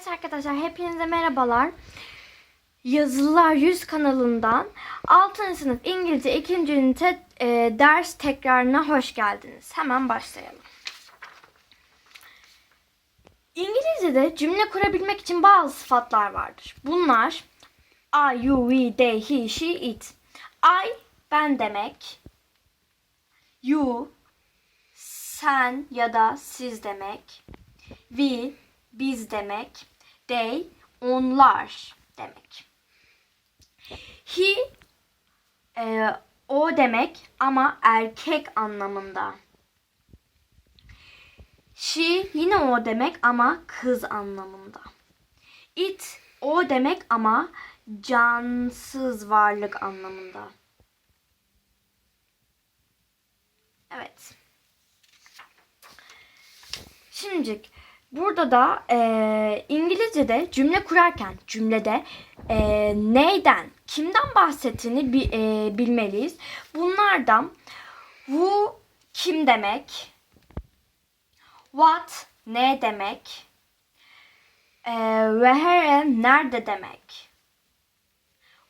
Evet arkadaşlar hepinize merhabalar. Yazılılar 100 kanalından 6. sınıf İngilizce 2. ünite e, ders tekrarına hoş geldiniz. Hemen başlayalım. İngilizce'de cümle kurabilmek için bazı sıfatlar vardır. Bunlar I, you, we, they, he, she, it. I ben demek. You sen ya da siz demek. We biz demek. They onlar demek. He e, o demek ama erkek anlamında. She yine o demek ama kız anlamında. It o demek ama cansız varlık anlamında. Evet. Şimdi burada da e, İngilizce'de cümle kurarken cümlede e, neyden, kimden bahsettiğini bi, e, bilmeliyiz. Bunlardan who kim demek, what ne demek, e, where nerede demek,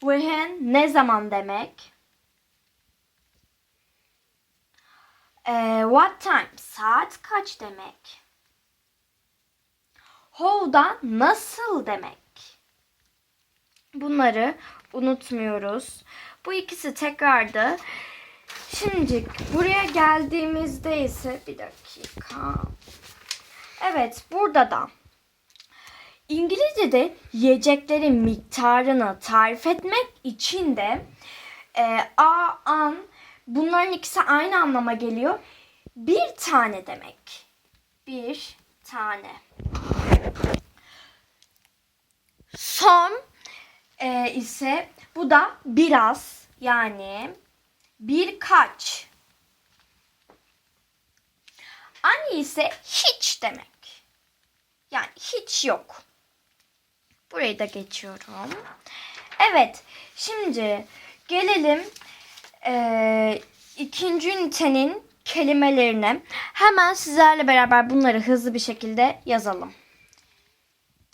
when ne zaman demek, e, what time saat kaç demek. How'da nasıl demek. Bunları unutmuyoruz. Bu ikisi tekrardı. Şimdi buraya geldiğimizde ise bir dakika. Evet burada da İngilizce'de yiyeceklerin miktarını tarif etmek için de e, a, an bunların ikisi aynı anlama geliyor. Bir tane demek. Bir tane. Son e, ise bu da biraz yani birkaç. Ani ise hiç demek. Yani hiç yok. Burayı da geçiyorum. Evet. Şimdi gelelim e, ikinci ünitenin kelimelerine. Hemen sizlerle beraber bunları hızlı bir şekilde yazalım.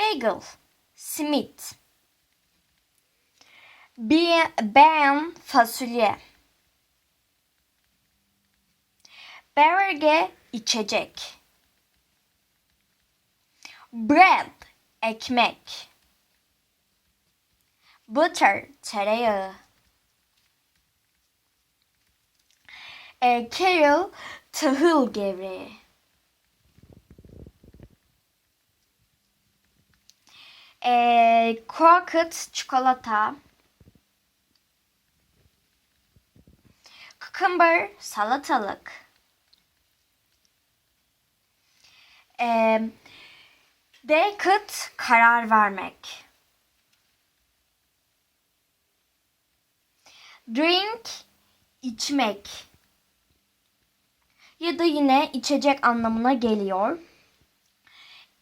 Bagel, simit, Be- beğen fasulye, Berge içecek, bread ekmek, butter tereyağı, e, kale tahıl gevreği. E, croquette çikolata. Cucumber salatalık. E, decade karar vermek. Drink içmek. Ya da yine içecek anlamına geliyor.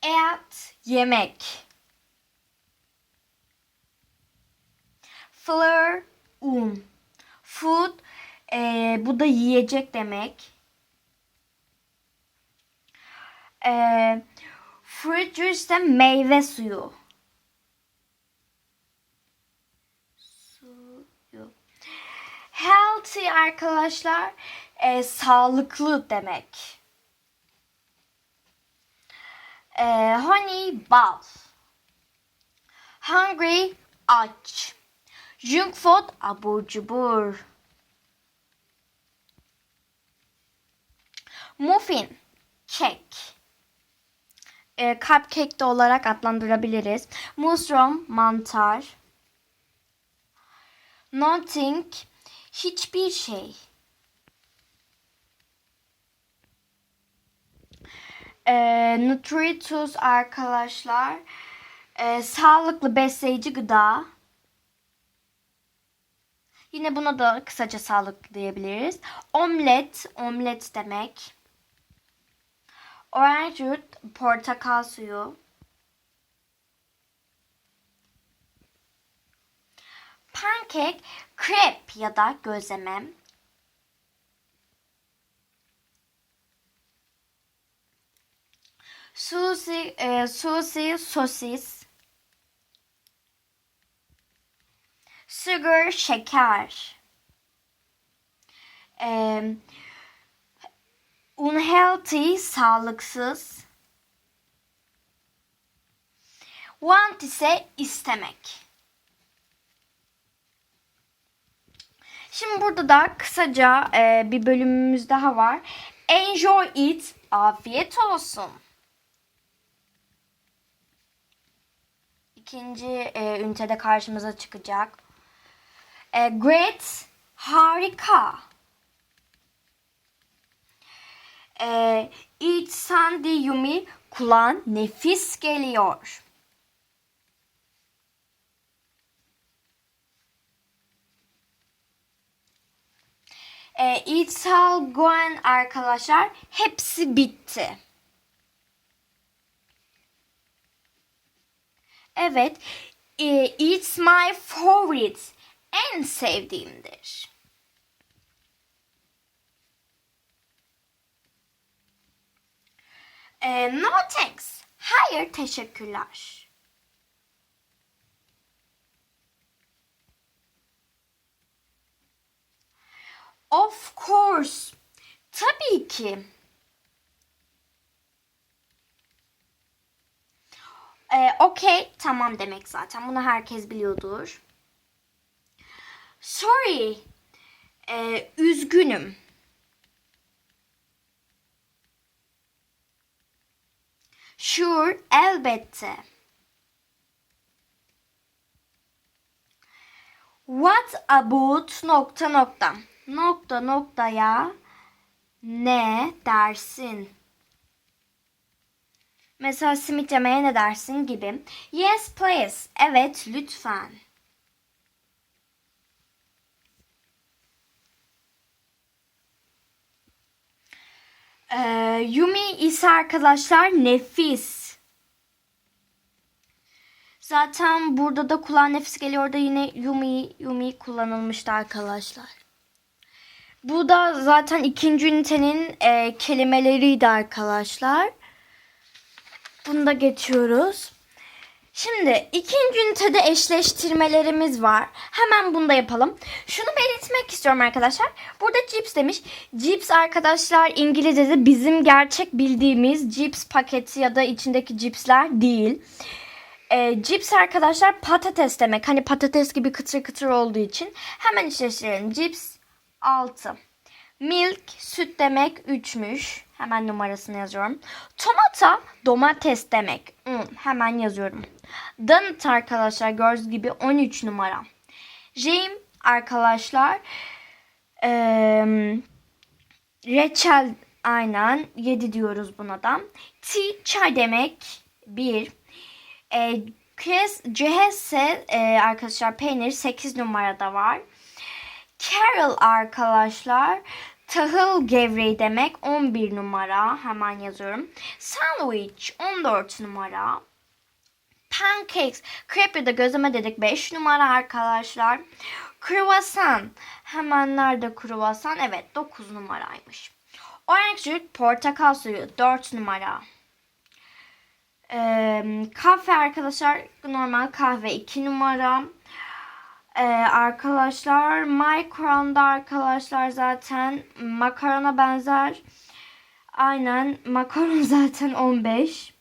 Eat yemek. Flour un. Food e, bu da yiyecek demek. E, fruit juice de meyve suyu. Suyu. Healthy arkadaşlar e, sağlıklı demek. E, honey bal. Hungry aç. Junk food abur cubur. Muffin kek. E, cupcake de olarak adlandırabiliriz. Mushroom mantar. Nothing hiçbir şey. E, nutritious arkadaşlar. E, sağlıklı besleyici gıda. Yine buna da kısaca sağlıklı diyebiliriz. Omlet, omlet demek. Orange juice, portakal suyu. Pancake, crepe ya da gözleme. Sushi, e, sushi, sosis. Sugar, şeker. E, unhealthy, sağlıksız. Want ise istemek. Şimdi burada da kısaca e, bir bölümümüz daha var. Enjoy it. Afiyet olsun. İkinci e, ünitede karşımıza çıkacak. E, great. Harika. E, eat Sandy Yumi. Kulağın nefis geliyor. E, İthal Goen arkadaşlar hepsi bitti. Evet. E, it's my favorite. En sevdiğimdir. E, no thanks. Hayır teşekkürler. Of course. Tabii ki. Ee, Okey, tamam demek zaten. Bunu herkes biliyordur. Sorry. Ee, üzgünüm. Sure, elbette. What about nokta nokta. Nokta noktaya ne dersin? Mesela simit yemeye ne dersin gibi. Yes please. Evet lütfen. Ee, Yumi ise arkadaşlar nefis. Zaten burada da kulağın nefis geliyor da yine Yumi Yumi kullanılmıştı arkadaşlar. Bu da zaten ikinci ünitenin e, kelimeleriydi arkadaşlar. Bunu da geçiyoruz. Şimdi ikinci ünitede eşleştirmelerimiz var. Hemen bunu da yapalım. Şunu belirtmek istiyorum arkadaşlar. Burada cips demiş. Cips arkadaşlar İngilizce'de bizim gerçek bildiğimiz cips paketi ya da içindeki cipsler değil. E, cips arkadaşlar patates demek. Hani patates gibi kıtır kıtır olduğu için. Hemen eşleştirelim. Cips 6. Milk süt demek 3'müş. Hemen numarasını yazıyorum. Tomata domates demek. Hmm, hemen yazıyorum. Donut arkadaşlar gördüğünüz gibi 13 numara. Jam arkadaşlar ee, reçel aynen 7 diyoruz buna da. Tea çay demek 1. E, Cehesse e, arkadaşlar peynir 8 numarada var. Carol arkadaşlar tahıl gevreği demek 11 numara hemen yazıyorum. Sandwich 14 numara. Pancakes crepe ya da gözleme dedik 5 numara arkadaşlar. Kruvasan hemen nerede kruvasan evet 9 numaraymış. Orange juice portakal suyu 4 numara. Ee, kahve arkadaşlar normal kahve 2 numara. Ee, arkadaşlar Micron'da arkadaşlar zaten makarona benzer. Aynen makaron zaten 15.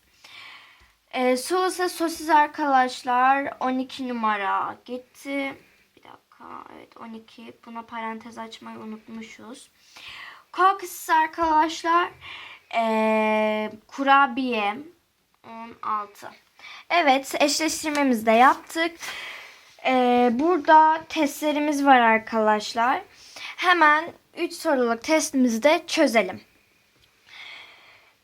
Ee, sosa sosis arkadaşlar 12 numara gitti. Bir dakika evet 12. Buna parantez açmayı unutmuşuz. Kokusus arkadaşlar ee, kurabiye 16. Evet eşleştirmemizi de yaptık. Ee, burada testlerimiz var arkadaşlar. Hemen 3 soruluk testimizi de çözelim.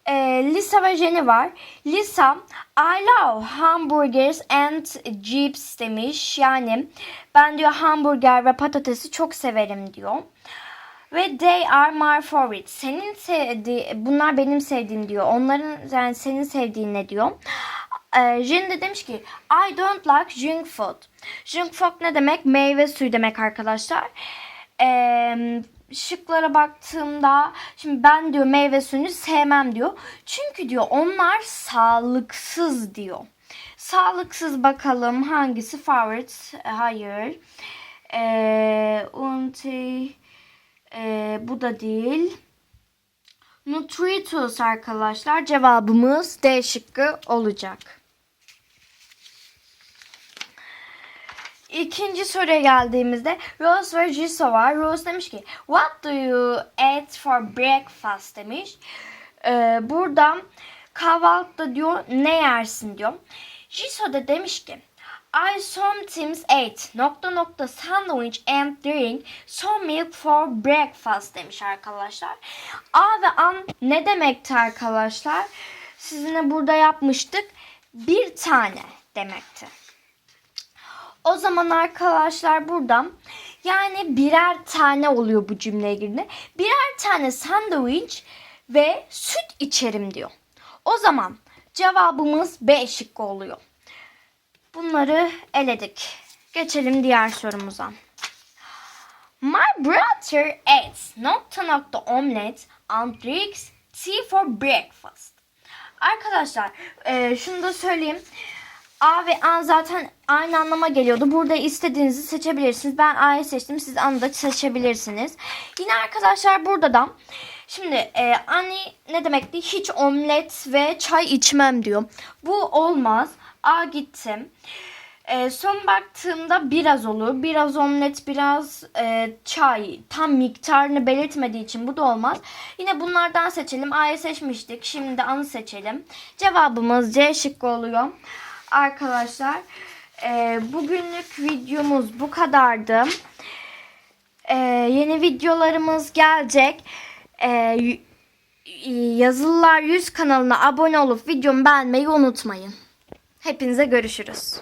Ee, Lisa ve Jenny var. Lisa, I love hamburgers and chips demiş. Yani ben diyor hamburger ve patatesi çok severim diyor. Ve they are my favorite. Senin sevdiği, bunlar benim sevdiğim diyor. Onların yani senin sevdiğin ne diyor. Ee, Jin de demiş ki I don't like junk food. Junk food ne demek? Meyve suyu demek arkadaşlar. Ee, şıklara baktığımda şimdi ben diyor meyve suyunu sevmem diyor. Çünkü diyor onlar sağlıksız diyor. Sağlıksız bakalım hangisi favorite? Hayır. Ee, unti ee, bu da değil. Nutritus arkadaşlar cevabımız D şıkkı olacak. İkinci soruya geldiğimizde Rose ve Jisoo var. Rose demiş ki What do you eat for breakfast demiş. Ee, burada kahvaltıda diyor ne yersin diyor. Jisoo da demiş ki I sometimes ate nokta nokta sandwich and drink some milk for breakfast demiş arkadaşlar. A ve an ne demekti arkadaşlar? Sizinle burada yapmıştık. Bir tane demekti. O zaman arkadaşlar buradan yani birer tane oluyor bu cümleye girdiğinde. Birer tane sandviç ve süt içerim diyor. O zaman cevabımız B şıkkı oluyor. Bunları eledik. Geçelim diğer sorumuza. My brother eats nokta nokta omelet and drinks tea for breakfast. Arkadaşlar e, şunu da söyleyeyim. A ve an zaten aynı anlama geliyordu. Burada istediğinizi seçebilirsiniz. Ben A'yı seçtim. Siz An'ı da seçebilirsiniz. Yine arkadaşlar burada da şimdi e, Ani ne demekti? Hiç omlet ve çay içmem diyor. Bu olmaz. A gittim. E, son baktığımda biraz olur. Biraz omlet, biraz e, çay. Tam miktarını belirtmediği için bu da olmaz. Yine bunlardan seçelim. A'yı seçmiştik. Şimdi An'ı seçelim. Cevabımız C şıkkı oluyor. Arkadaşlar e, bugünlük videomuz bu kadardı. E, yeni videolarımız gelecek. E, Yazılılar 100 kanalına abone olup videomu beğenmeyi unutmayın. Hepinize görüşürüz.